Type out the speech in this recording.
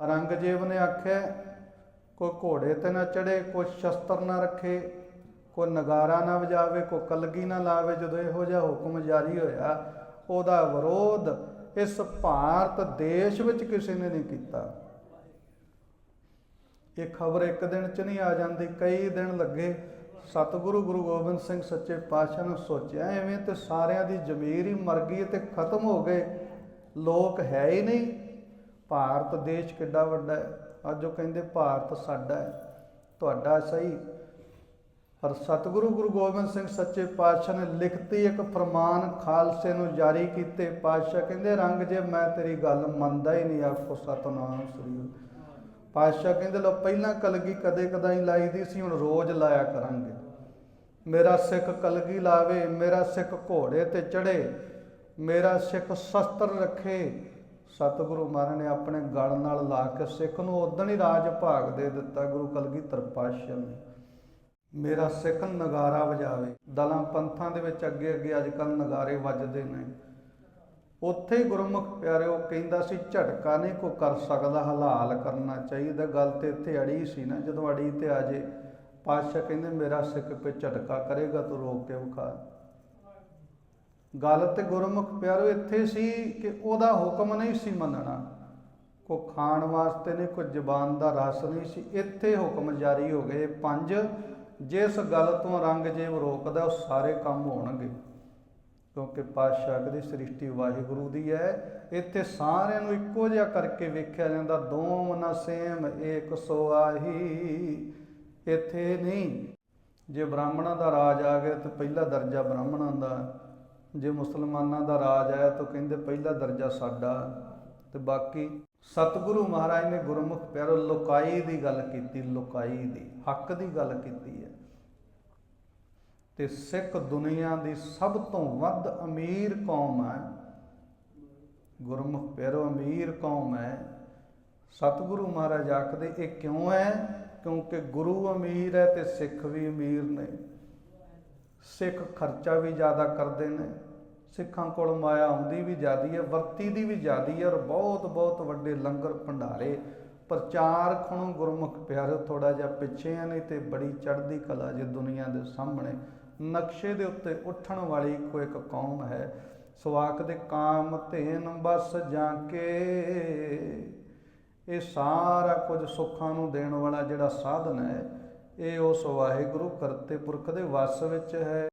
ਔਰੰਗਜ਼ੇਬ ਨੇ ਆਖਿਆ, ਕੋਈ ਘੋੜੇ ਤੇ ਨਾ ਚੜੇ ਕੋਈ ਸ਼ਸਤਰ ਨਾ ਰੱਖੇ, ਕੋਈ ਨਗਾਰਾ ਨਾ ਵਜਾਵੇ, ਕੋਈ ਕਲਗੀ ਨਾ ਲਾਵੇ, ਜਦੋਂ ਇਹੋ ਜਿਹਾ ਹੁਕਮ ਜਾਰੀ ਹੋਇਆ, ਉਹਦਾ ਵਿਰੋਧ ਇਸ ਭਾਰਤ ਦੇਸ਼ ਵਿੱਚ ਕਿਸੇ ਨੇ ਨਹੀਂ ਕੀਤਾ। ਇਹ ਖਬਰ ਇੱਕ ਦਿਨ ਚ ਨਹੀਂ ਆ ਜਾਂਦੀ, ਕਈ ਦਿਨ ਲੱਗੇ। ਸਤਿਗੁਰੂ ਗੁਰੂ ਗੋਬਿੰਦ ਸਿੰਘ ਸੱਚੇ ਪਾਤਸ਼ਾਹ ਨੇ ਸੋਚਿਆ, ਐਵੇਂ ਤੇ ਸਾਰਿਆਂ ਦੀ ਜ਼ਮੀਰ ਹੀ ਮਰ ਗਈ ਤੇ ਖਤਮ ਹੋ ਗਏ। ਲੋਕ ਹੈ ਹੀ ਨਹੀਂ। ਭਾਰਤ ਦੇਸ਼ ਕਿੱਡਾ ਵੱਡਾ ਹੈ? ਅੱਜ ਉਹ ਕਹਿੰਦੇ, ਭਾਰਤ ਸਾਡਾ ਹੈ। ਤੁਹਾਡਾ ਸਹੀ। ਪਰ ਸਤਿਗੁਰੂ ਗੁਰੂ ਗੋਬਿੰਦ ਸਿੰਘ ਸੱਚੇ ਪਾਤਸ਼ਾਹ ਨੇ ਲਿਖਤੀ ਇੱਕ ਫਰਮਾਨ ਖਾਲਸੇ ਨੂੰ ਜਾਰੀ ਕੀਤੇ। ਪਾਤਸ਼ਾਹ ਕਹਿੰਦੇ, ਰੰਗ ਜੇ ਮੈਂ ਤੇਰੀ ਗੱਲ ਮੰਨਦਾ ਹੀ ਨਹੀਂ, ਆਖੋ ਸਤਨਾਮ ਸ੍ਰੀ ਪਾਤਸ਼ਾਹ ਕਹਿੰਦੇ ਲੋ ਪਹਿਲਾਂ ਕਲਗੀ ਕਦੇ ਕਦਾਈ ਲਾਈਦੀ ਸੀ, ਹੁਣ ਰੋਜ਼ ਲਾਇਆ ਕਰਾਂਗੇ। ਮੇਰਾ ਸਿੱਖ ਕਲਗੀ ਲਾਵੇ, ਮੇਰਾ ਸਿੱਖ ਘੋੜੇ ਤੇ ਚੜੇ ਮੇਰਾ ਸਿੱਖ ਸ਼ਸਤਰ ਰੱਖੇ ਸਤਿਗੁਰੂ ਮਹਾਰਾਜ ਨੇ ਆਪਣੇ ਗਲ ਨਾਲ ਲਾ ਕੇ ਸਿੱਖ ਨੂੰ ਉਦਣ ਹੀ ਰਾਜ ਭਾਗ ਦੇ ਦਿੱਤਾ, ਗੁਰੂ ਕਲਗੀਧਰ ਪਾਤਸ਼ਾਹ ਨੇ। ਮੇਰਾ ਸਿੱਖ ਨਗਾਰਾ ਵਜਾਵੇ। ਦਲਾਂ ਪੰਥਾਂ ਦੇ ਵਿੱਚ ਅੱਗੇ ਅੱਗੇ ਅੱਜ ਕੱਲ ਨਗਾਰੇ ਵੱਜਦੇ ਨੇ। ਉੱਥੇ ਹੀ ਗੁਰਮੁਖ ਪਿਆਰਿਓ ਕਹਿੰਦਾ ਸੀ, ਝਟਕਾ ਨਹੀਂ ਕੋ ਕਰ ਸਕਦਾ, ਹਲਾਲ ਕਰਨਾ ਚਾਹੀਦਾ। ਗੱਲ ਤੇ ਇੱਥੇ ਅੜੀ ਸੀ ਨਾ, ਜਦੋਂ ਅੜੀ ਤੇ ਆ ਜੇ, ਪਾਤਸ਼ਾਹ ਕਹਿੰਦੇ, ਮੇਰਾ ਸਿੱਖ ਕੋਈ ਝਟਕਾ ਕਰੇਗਾ, ਤੂੰ ਰੋਕ ਕੇ ਵਿਖਾ। ਗੱਲ ਤੇ ਗੁਰਮੁਖ ਪਿਆਰੋ, ਇੱਥੇ ਸੀ ਕਿ ਉਹਦਾ ਹੁਕਮ ਨਹੀਂ ਸੀ ਮੰਨਣਾ। ਕੋ ਖਾਣ ਵਾਸਤੇ ਨਹੀਂ, ਕੋਈ ਜ਼ਬਾਨ ਦਾ ਰਸ ਨਹੀਂ ਸੀ। ਇੱਥੇ ਹੁਕਮ ਜਾਰੀ ਹੋ ਗਏ। ਪੰਜ, ਜਿਸ ਗੱਲ ਤੋਂ ਰੰਗ ਜੇਬ ਰੋਕਦਾ, ਉਹ ਸਾਰੇ ਕੰਮ ਹੋਣਗੇ। ਕਿਉਂਕਿ ਪਾਤਸ਼ਾਹ ਦੀ ਸ੍ਰਿਸ਼ਟੀ ਵਾਹਿਗੁਰੂ ਦੀ ਹੈ। ਇੱਥੇ ਸਾਰਿਆਂ ਨੂੰ ਇੱਕੋ ਜਿਹਾ ਕਰਕੇ ਵੇਖਿਆ ਜਾਂਦਾ। ਦੋਮ ਨ ਸੇਮ, ਏਕ ਸੋ ਆਹੀ। ਇੱਥੇ ਨਹੀਂ। ਜੇ ਬ੍ਰਾਹਮਣਾਂ ਦਾ ਰਾਜ ਆ ਗਿਆ, ਤਾਂ ਪਹਿਲਾ ਦਰਜਾ ਬ੍ਰਾਹਮਣਾਂ ਦਾ। ਜੇ ਮੁਸਲਮਾਨਾਂ ਦਾ ਰਾਜ ਆਇਆ ਤਾਂ ਕਹਿੰਦੇ ਪਹਿਲਾ ਦਰਜਾ ਸਾਡਾ। ਤੇ ਬਾਕੀ ਸਤਿਗੁਰੂ ਮਹਾਰਾਜ ਨੇ ਗੁਰਮੁਖ ਪਿਆਰੋ ਲੋਕਾਈ ਦੀ ਗੱਲ ਕੀਤੀ, ਲੋਕਾਈ ਦੀ, ਹੱਕ ਦੀ ਗੱਲ ਕੀਤੀ ਹੈ। ਤੇ ਸਿੱਖ ਦੁਨੀਆ ਦੀ ਸਭ ਤੋਂ ਵੱਧ ਅਮੀਰ ਕੌਮ ਹੈ। ਗੁਰਮੁਖ ਪਿਆਰੋ ਅਮੀਰ ਕੌਮ ਹੈ। ਸਤਿਗੁਰੂ ਮਹਾਰਾਜ ਆਖਦੇ, ਇਹ ਕਿਉਂ ਹੈ? ਕਿਉਂਕਿ ਗੁਰੂ ਅਮੀਰ ਹੈ ਤੇ ਸਿੱਖ ਵੀ ਅਮੀਰ ਨੇ। ਸਿੱਖ ਖਰਚਾ ਵੀ ਜ਼ਿਆਦਾ ਕਰਦੇ ਨੇ, ਸਿੱਖਾਂ ਕੋਲ ਮਾਇਆ ਆਉਂਦੀ ਵੀ ਜ਼ਿਆਦੀ ਹੈ, ਵਰਤੀ ਦੀ ਵੀ ਜ਼ਿਆਦੀ ਹੈ ਔਰ ਬਹੁਤ ਬਹੁਤ ਵੱਡੇ ਲੰਗਰ ਭੰਡਾਰੇ, ਪ੍ਰਚਾਰ ਖਣੋ ਗੁਰਮੁਖ ਪਿਆਰੇ ਥੋੜਾ ਜਿਹਾ ਪਿੱਛੇ ਆ ਨਹੀਂ ਤੇ ਬੜੀ ਚੜ੍ਹਦੀ ਕਲਾ ਜੇ ਦੁਨੀਆ ਦੇ ਸਾਹਮਣੇ। ਨਕਸ਼ੇ ਦੇ ਉੱਤੇ ਉੱਠਣ ਵਾਲੀ ਇੱਕੋ ਇੱਕ ਕੌਮ ਹੈ ਸਵਾਕ ਦੇ ਕਾਮ ਧੇਨ ਬਸ ਜਾਂ ਕੇ ਇਹ ਸਾਰਾ ਕੁਝ ਸੁੱਖਾਂ ਨੂੰ ਦੇਣ ਵਾਲਾ ਜਿਹੜਾ ਸਾਧਨ ਹੈ ਇਹ ਉਸ ਵਾਹਿਗੁਰੂ ਕਰਤੇ ਪੁਰਖ ਦੇ ਵਸ ਵਿੱਚ ਹੈ।